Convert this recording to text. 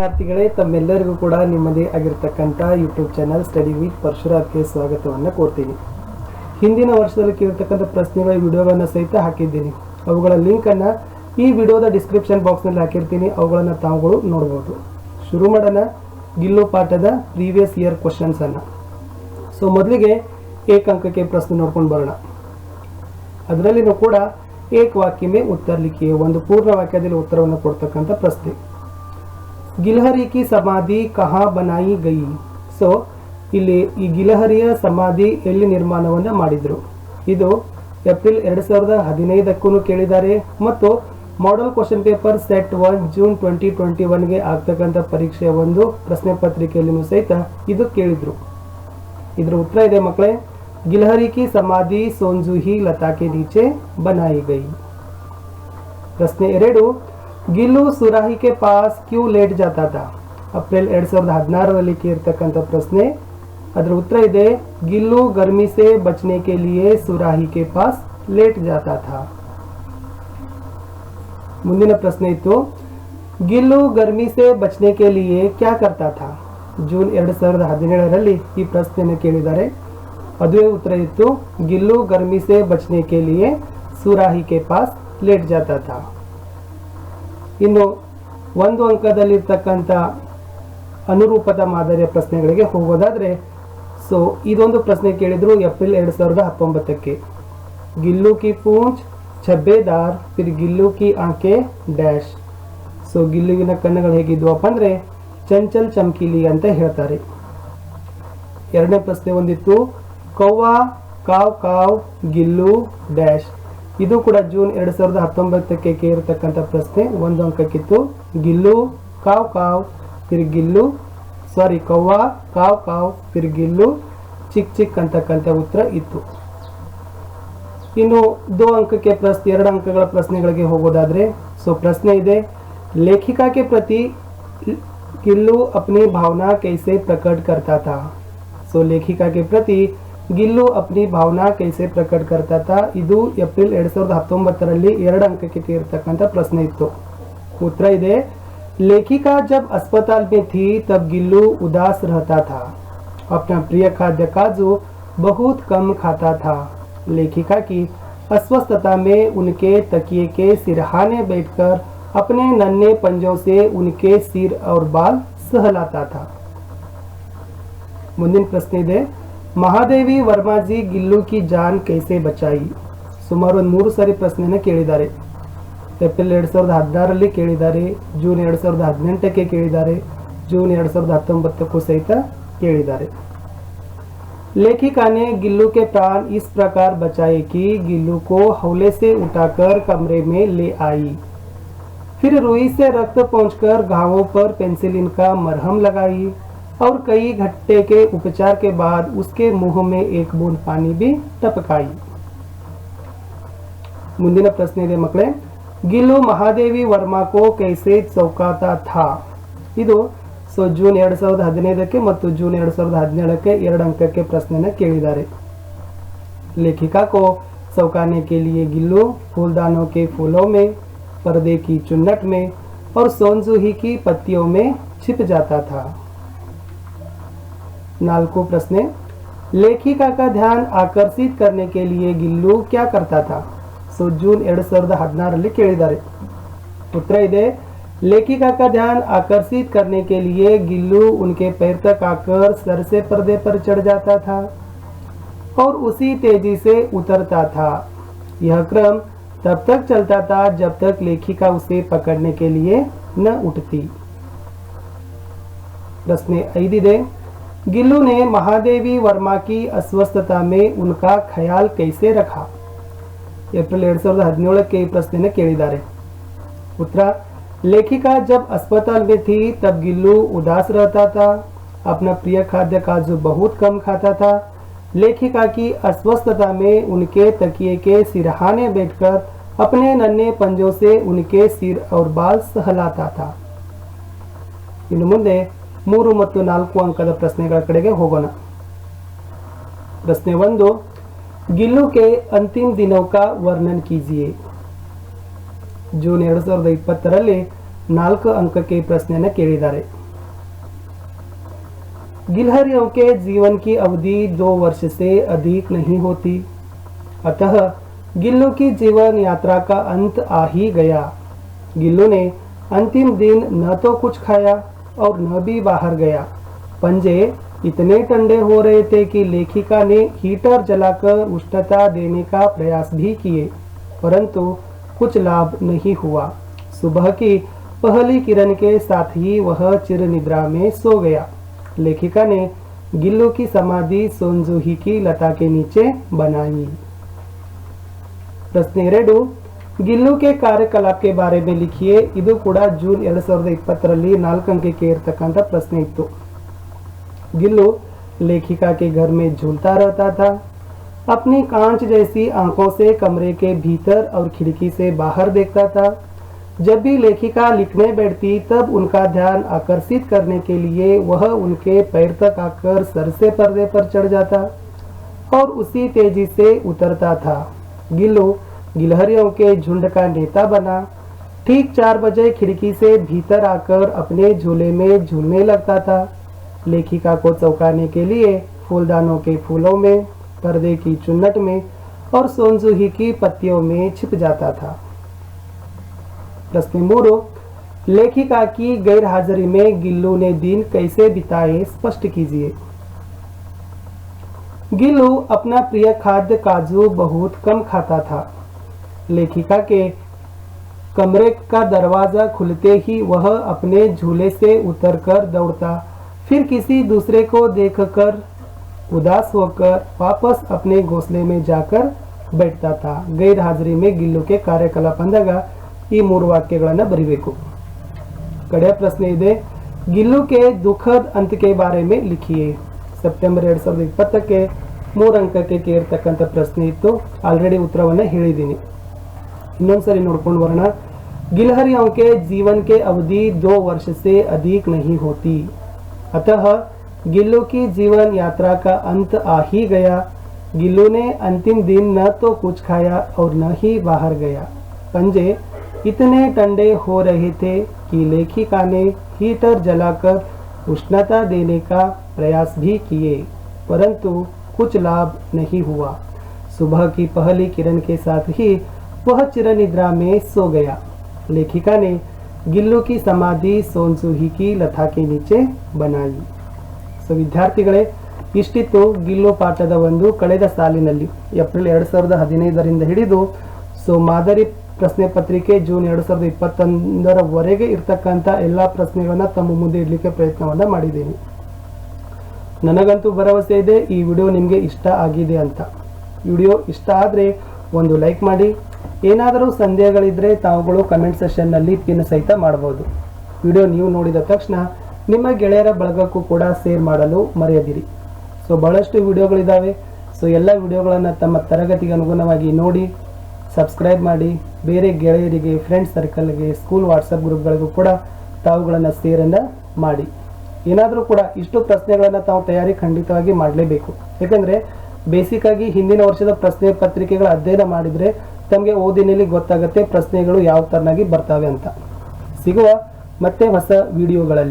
ವಿದ್ಯಾರ್ಥಿಗಳೇ ತಮ್ಮೆಲ್ಲರಿಗೂ ಕೂಡ ನಿಮ್ಮದೇ ಆಗಿರತಕ್ಕಂಥ ಯೂಟ್ಯೂಬ್ ಚಾನಲ್ ಸ್ಟಡಿ ವಿತ್ ಪರಶುರಾಜ್ಗೆ ಸ್ವಾಗತವನ್ನು ಕೋರ್ತೀನಿ ಹಿಂದಿನ ವರ್ಷದಲ್ಲಿ ಕೇಳ್ತಕ್ಕಂಥ ಪ್ರಶ್ನೆಗಳ ವಿಡಿಯೋಗಳನ್ನು ಸಹಿತ ಹಾಕಿದ್ದೀನಿ ಅವುಗಳ ಲಿಂಕನ್ನು ಈ ವಿಡಿಯೋದ ಡಿಸ್ಕ್ರಿಪ್ಷನ್ ಬಾಕ್ಸ್ನಲ್ಲಿ ಹಾಕಿರ್ತೀನಿ ಅವುಗಳನ್ನು ತಾವುಗಳು ನೋಡ್ಬೋದು ಶುರು ಮಾಡೋಣ ಗಿಲ್ಲು ಪಾಠದ ಪ್ರೀವಿಯಸ್ ಇಯರ್ ಕ್ವಶನ್ಸನ್ನು ಸೊ ಮೊದಲಿಗೆ ಏಕಾಂಕಕ್ಕೆ ಪ್ರಶ್ನೆ ನೋಡ್ಕೊಂಡು ಬರೋಣ ಅದರಲ್ಲಿನೂ ಕೂಡ ಏಕ ವಾಕ್ಯಮೇ ಒಂದು ಪೂರ್ಣ ವಾಕ್ಯದಲ್ಲಿ ಉತ್ತರವನ್ನು ಕೊಡ್ತಕ್ಕಂಥ ಪ್ರಶ್ನೆ ಗಿಲಹರಿ ಕಿ ಸಮಾಧಿ ಕಹಾ ಬನಾಯಿ ಗೈ ಸೊ ಇಲ್ಲಿ ಈ ಗಿಲಹರಿಯ ಸಮಾಧಿ ಎಲ್ಲಿ ನಿರ್ಮಾಣವನ್ನು ಮಾಡಿದ್ರು ಇದು ಏಪ್ರಿಲ್ ಎರಡು ಸಾವಿರದ ಹದಿನೈದಕ್ಕೂ ಕೇಳಿದ್ದಾರೆ ಮತ್ತು model question paper set one June twenty twenty ಒನ್ಗೆ ಆಗ್ತಕ್ಕಂಥ ಪರೀಕ್ಷೆಯ ಒಂದು ಪ್ರಶ್ನೆ ಪತ್ರಿಕೆಯಲ್ಲಿನೂ ಸಹಿತ ಇದು ಕೇಳಿದ್ರು ಇದರ ಉತ್ತರ ಇದೆ ಮಕ್ಕಳೇ ಗಿಲಹರಿ ಕಿ ಸಮಾಧಿ ಸೋನ್ಜುಹಿ ಲತಾಕೆ ನೀಚೆ ಬನಾಯಿ ಗೈ ಪ್ರಶ್ನೆ ಎರಡು गिल्लू सुराही के पास क्यों लेट जाता था अप्रैल एर सविद हद्नारे इतक प्रश्न अदर उत्तर गिल्लू गर्मी से बचने के लिए सुराही के पास लेट जाता था मुंदी प्रश्न इतना तो, गिल्लू गर्मी से बचने के लिए क्या करता था जून एर सविद हद प्रश्न कहते अदे उत्तर इतना तो, गिल्लू गर्मी से बचने के लिए सुराही के पास लेट जाता था ಇನ್ನು ಒಂದು ಅಂಕದಲ್ಲಿರ್ತಕ್ಕಂಥ ಅನುರೂಪದ ಮಾದರಿಯ ಪ್ರಶ್ನೆಗಳಿಗೆ ಹೋಗೋದಾದರೆ ಸೊ ಇದೊಂದು ಪ್ರಶ್ನೆ ಕೇಳಿದ್ರು ಏಪ್ರಿಲ್ ಎರಡು ಸಾವಿರದ ಹತ್ತೊಂಬತ್ತಕ್ಕೆ ಗಿಲ್ಲು ಕಿ ಪೂಂಚ್ ಛಬ್ಬೇದಾರ್ ಫಿರ್ ಗಿಲ್ಲು ಕಿ ಆಕೆ ಡ್ಯಾಶ್ ಸೊ ಗಿಲ್ಲುವಿನ ಕಣ್ಣುಗಳು ಹೇಗಿದ್ವಪ್ಪ ಅಂದರೆ ಚಂಚಲ್ ಚಮಕಿಲಿ ಅಂತ ಹೇಳ್ತಾರೆ ಎರಡನೇ ಪ್ರಶ್ನೆ ಒಂದಿತ್ತು ಕೌವಾ ಕಾವ್ ಕಾವ್ ಗಿಲ್ಲು ಡ್ಯಾಶ್ ಇದೂ ಕೂಡ ಜೂನ್ 2019ಕ್ಕೆ ಕೇಇರತಕ್ಕಂತ ಪ್ರಶ್ನೆ ಒಂದು ಅಂಕಕ್ಕಿತ್ತು ಗಿಲ್ಲು ಕಾವ್ ಕಾವ್ ತಿರ್ ಗಿಲ್ಲು ಸಾರಿ ಕவ்வா ಕಾವ್ ಕಾವ್ ತಿರ್ ಗಿಲ್ಲು ಚಿಕ್ ಚಿಕ್ ಅಂತಕಂತ ಉತ್ತರ ಇತ್ತು ಇನ್ನು 2 ಅಂಕೆಕ್ಕೆ ಪ್ರಶ್ನೆ 2 ಅಂಕಗಳ ಪ್ರಶ್ನೆಗಳಿಗೆ ಹೋಗೋದಾದ್ರೆ ಸೋ ಪ್ರಶ್ನೆ ಇದೆ ಲೇಖಕಕೇ ಪ್ರತಿ ಗಿಲ್ಲು ಅಪನೆ ಭಾವನಾ kaise ಪ್ರಕಟ ಕರ್ತತಾ ಸೋ ಲೇಖಕಕೇ ಪ್ರತಿ गिलू अपनी भावना कैसे प्रकट करता था ಏಪ್ರಿಲ್ ಎರಡು ಸಾವಿರದ ಹತ್ತೊಂಬತ್ತರಲ್ಲಿ ಎರಡು ಅಂಕಕ್ಕೆ ತೀರ್ತಕ್ಕಂಥ ಪ್ರಶ್ನೆ ಇತ್ತು ಉತ್ತರ ಇದೆ लेखिका जब अस्पताल में थी तब गिल्लू उदास रहता था अपना प्रिय खाद्य काजू बहुत कम खाता था लेखिका की अस्वस्थता में उनके तकिए के सिरहाने बैठकर अपने नन्हे पंजों से उनके सिर और बाल सहलाता था मुंदिन प्रश्न दे महादेवी वर्मा जी गिल्लू की जान कैसे बचाई सुमरवन ಮೂರು ಸಾರಿ ಪ್ರಶ್ನೆನೆ ಕೇಳಿದಾರೆ ಏಪ್ರಿಲ್ 2016 ಅಲ್ಲಿ ಕೇಳಿದಾರೆ ಜೂನ್ 2018ಕ್ಕೆ ಕೇಳಿದಾರೆ ಜೂನ್ 2019ಕ್ಕೆ ಸಹಿತ ಕೇಳಿದಾರೆ ಲೇಖಕಾನೇ ಗಿಲ್ಲೂ ಕೇ ಪ್ರಾಣ ಈಸ್ ಪ್ರಕಾರ بچಾಯೆ ಕಿ ಗಿಲ್ಲೂ ಕೋ ಹೌಲೇ ಸೆ ಉಟಾಕರ್ ಕಮರೆ ಮೇ ಲೇ ಆಯಿ ಫಿರ್ रुई से ರಕ್ತ ಪೋಂಚ್ಕರ್ ಗಾವೋ ಪರ್ ಪೆನ್ಸಿಲಿನ್ ಕಾ ಮರಹಂ ಲಗಾಯೀ और कई घंटे के उपचार के बाद उसके मुंह में एक बूंद पानी भी टपकाई मुन्दिना प्रश्न ಇದೆ ಮಕಳೆ ಗಿಲ್ಲೋ ಮಹಾದೇವಿ ವರ್ಮಾ ಕೋ ಕೈಸೆ ಚೌಕತಾ ಥಾ ಇದು ಸೋ ಜೂನ್ 2015ಕ್ಕೆ ಮತ್ತು ಜೂನ್ 2017ಕ್ಕೆ 2 ಅಂಕೆಕ್ಕೆ ಪ್ರಶ್ನೆನಾ ಕೇಳಿದಾರೆ ಲೇಖಕಾ ಕೋ ಚೌಕನೆ ಕೇಳಿ ಗಿಲ್ಲೋ ಫೂಲ್ದಾನೋ ಕೆ ಫೂಲೋ ಮೇ ಪರದೆ ಕಿ ಚುನ್ನಟ್ ಮೇ ಔರ್ ಸೋನ್ಸುಹಿ ಕಿ ಪತ್ಯೋ ಮೇ ಚಿಪ್ ಜಾತಾ ಥಾ नालको प्रश्न लेखिका का ध्यान आकर्षित करने के लिए गिल्लू क्या करता था सो जून ಎರಡು ಸಾವಿರದ हद्नार ಕೇಳಿದ್ದಾರೆ ಉತ್ತರ लेखिका का ध्यान आकर्षित करने के लिए गिल्लू उनके पैर तक आकर सर से पर्दे पर चढ़ जाता था और उसी तेजी से उतरता था यह क्रम तब तक चलता था जब तक लेखिका उसे पकड़ने के लिए न उठती प्रश्न दे गिल्लू ने महादेवी वर्मा की अस्वस्थता में उनका ख्याल कैसे रखा ಏಪ್ರಿಲ್ ಎರಡು ಸಾವಿರದ ಹದಿನೇಳಕ್ಕೆ ಈ ಪ್ರಶ್ನೆಯನ್ನು ಕೇಳಿದ್ದಾರೆ ಉತ್ತರ लेखिका जब अस्पताल में थी तब गिल्लू उदास रहता था अपना प्रिय खाद्य काजू बहुत कम खाता था लेखिका की अस्वस्थता में उनके तकिए के सिरहाने बैठकर अपने नन्हे पंजों से उनके सिर और बाल सहलाता था इन मुद्दे 3 ಮತ್ತು 4 ಅಂಕದ ಪ್ರಶ್ನೆಗಳ ಕಡೆಗೆ ಹೋಗೋಣ. ಪ್ರಶ್ನೆ 1 ಗಿllು ಕೆ ಅಂತಿಮ ದಿನೋಕ ವರ್ಣನ ಕೀಜಿئے۔ ಜೂನ್ 2020 ರಲ್ಲಿ 4 ಅಂಕದ ಪ್ರಶ್ನೆಯನ್ನು ಕೇಳಿದ್ದಾರೆ. ಗಿllಹರಿಯೋಕೇ ಜೀವನ ಕೀ ಅವಧಿ 2 ವರ್ಷತೆ ಅಧಿಕ ನಹೀ ಹೋತಿ. अतः ಗಿllು ಕೀ ಜೀವನ ಯಾತ್ರಾಕ ಅಂತ್ ಆಹೀ ಗಯಾ. ಗಿllುನೆ ಅಂತಿಮ ದಿನ ನಾತೋ kuch ಖಾಯಾ और न भी बाहर गया पंजे इतने ठंडे हो रहे थे कि लेखिका ने हीटर जलाकर उष्णता देने का प्रयास भी किए परंतु कुछ लाभ नहीं हुआ सुबह की पहली किरण के साथ ही वह चिर निद्रा में सो गया लेखिका ने गिल्लू की समाधि सोनजूही की लता के नीचे बनाई प्रश्न रेडू ಗಿಲ್ಲು के कार्यकला के बारे में लिखिए इतना जून एर सवि इपत् ನಾಲ್ಕು ಅಂಕಕ್ಕೆ ಇರತಕ್ಕಂಥ ಪ್ರಶ್ನೆ गिल्लू लेखिका के घर में झूलता रहता था अपनी कांच जैसी आंखों से कमरे के भीतर और खिड़की से बाहर देखता था जब भी लेखिका लिखने बैठती तब उनका ध्यान आकर्षित करने के लिए वह उनके पैर तक आकर सर से पर्दे पर चढ़ जाता और उसी तेजी से उतरता था गिल्लू गिलहरियों के झुंड का नेता बना ठीक चार बजे खिड़की से भीतर आकर अपने झूले में झूलने लगता था लेखिका को चौंकाने के लिए फूलदानों के फूलों में पर्दे की चुन्नट में और सोनजूही की पत्तियों में छिप जाता था प्रश्न मोरो लेखिका की गैरहाजिरी में गिल्लू ने दिन कैसे बिताए स्पष्ट कीजिए गिल्लू अपना प्रिय खाद्य काजू बहुत कम खाता था लेखिका के कमरे का दरवाज़ा खुलते ही वह अपने झूले से उतरकर दौड़ता फिर किसी दूसरे को देखकर उदास होकर वापस अपने घोंसले में जाकर बैठता था गैर हाजरी में गिल्लू के ಕಾರ್ಯಕಲಾಪ ಅಂದಾಗ ಈ ಮೂರು ವಾಕ್ಯಗಳನ್ನು ಬರಿಬೇಕು ಕಡೆಯ ಪ್ರಶ್ನೆ ಇದೆ गिल्लू के दुखद अंत के बारे में लिखिए ಸೆಪ್ಟೆಂಬರ್ ಎರಡು ಸಾವಿರದ ಇಪ್ಪತ್ತಕ್ಕೆ ಮೂರು ಅಂಕಕ್ಕೆ ಕೇರ್ತಕ್ಕಂಥ ಪ್ರಶ್ನೆ ಇತ್ತು ಆಲ್ರೆಡಿ ಉತ್ತರವನ್ನು ಹೇಳಿದ್ದೀನಿ ಇನ್ನೊಂದ್ಸರಿ ನೋಡ್ಕೊಂಡು ಬರೋಣ गिलहरियों के जीवन के अवधि दो वर्ष से अधिक नहीं होती अतः गिल्लू की जीवन यात्रा का अंत आ ही गया गिल्लू ने अंतिम दिन न तो कुछ खाया और न ही बाहर गया पंजे इतने ठंडे हो रहे थे कि लेखिका ने हीटर जलाकर उष्णता देने का प्रयास भी किए परंतु कुछ लाभ नहीं हुआ सुबह की पहली किरण के साथ ही वह चिरनिद्रा में सो गया लेखिका ने गिल्लू की समाधि सोनसुही की लता के ಸೊ ವಿದ್ಯಾರ್ಥಿಗಳೇ ಇಷ್ಟಿತ್ತು ಗಿಲ್ಲು ಪಾಠದ ಒಂದು ಕಳೆದ ಸಾಲಿನಲ್ಲಿ ಏಪ್ರಿಲ್ ಎರಡು ಸಾವಿರದ ಹದಿನೈದರಿಂದ ಹಿಡಿದು ಸೊ ಮಾದರಿ ಪ್ರಶ್ನೆ ಪತ್ರಿಕೆ ಜೂನ್ ಎರಡು ಸಾವಿರದ ಇಪ್ಪತ್ತೊಂದರವರೆಗೆ ಇರ್ತಕ್ಕಂಥ ಎಲ್ಲ ಪ್ರಶ್ನೆಗಳನ್ನು ತಮ್ಮ ಮುಂದೆ ಇಡಲಿಕ್ಕೆ ಪ್ರಯತ್ನವನ್ನ ಮಾಡಿದ್ದೀನಿ ನನಗಂತೂ ಭರವಸೆ ಇದೆ ಈ ವಿಡಿಯೋ ನಿಮಗೆ ಇಷ್ಟ ಆಗಿದೆ ಅಂತ ವಿಡಿಯೋ ಇಷ್ಟ ಆದ್ರೆ ಒಂದು ಲೈಕ್ ಮಾಡಿ ಏನಾದರೂ ಸಂದೇಹಗಳಿದ್ದರೆ ತಾವುಗಳು ಕಮೆಂಟ್ ಸೆಷನ್ನಲ್ಲಿ ಪಿನ್ ಸಹಿತ ಮಾಡಬಹುದು ವಿಡಿಯೋ ನೀವು ನೋಡಿದ ತಕ್ಷಣ ನಿಮ್ಮ ಗೆಳೆಯರ ಬಳಗಕ್ಕೂ ಕೂಡ ಸೇರ್ ಮಾಡಲು ಮರೆಯದಿರಿ ಸೊ ಬಹಳಷ್ಟು ವಿಡಿಯೋಗಳಿದ್ದಾವೆ ಸೊ ಎಲ್ಲ ವಿಡಿಯೋಗಳನ್ನು ತಮ್ಮ ತರಗತಿಗೆ ಅನುಗುಣವಾಗಿ ನೋಡಿ ಸಬ್ಸ್ಕ್ರೈಬ್ ಮಾಡಿ ಬೇರೆ ಗೆಳೆಯರಿಗೆ ಫ್ರೆಂಡ್ ಸರ್ಕಲ್ಗೆ ಸ್ಕೂಲ್ ವಾಟ್ಸಪ್ ಗ್ರೂಪ್ಗಳಿಗೂ ಕೂಡ ತಾವುಗಳನ್ನು ಸೇರನ್ನು ಮಾಡಿ ಏನಾದರೂ ಕೂಡ ಇಷ್ಟು ಪ್ರಶ್ನೆಗಳನ್ನು ತಾವು ತಯಾರಿ ಖಂಡಿತವಾಗಿ ಮಾಡಲೇಬೇಕು ಬೇಸಿಕ್ ಆಗಿ ಹಿಂದಿನ ವರ್ಷದ ಪ್ರಶ್ನೆ ಪತ್ರಿಕೆಗಳ ಅಧ್ಯಯನ ಮಾಡಿದರೆ ತಮಗೆ ಓದಿನಲ್ಲಿ ಗೊತ್ತಾಗುತ್ತೆ ಪ್ರಶ್ನೆಗಳು ಯಾವ ತರನಾಗಿ ಬರ್ತವೆ ಅಂತ ಸಿಗುವ ಮತ್ತೆ ಹೊಸ ವಿಡಿಯೋಗಳಲ್ಲಿ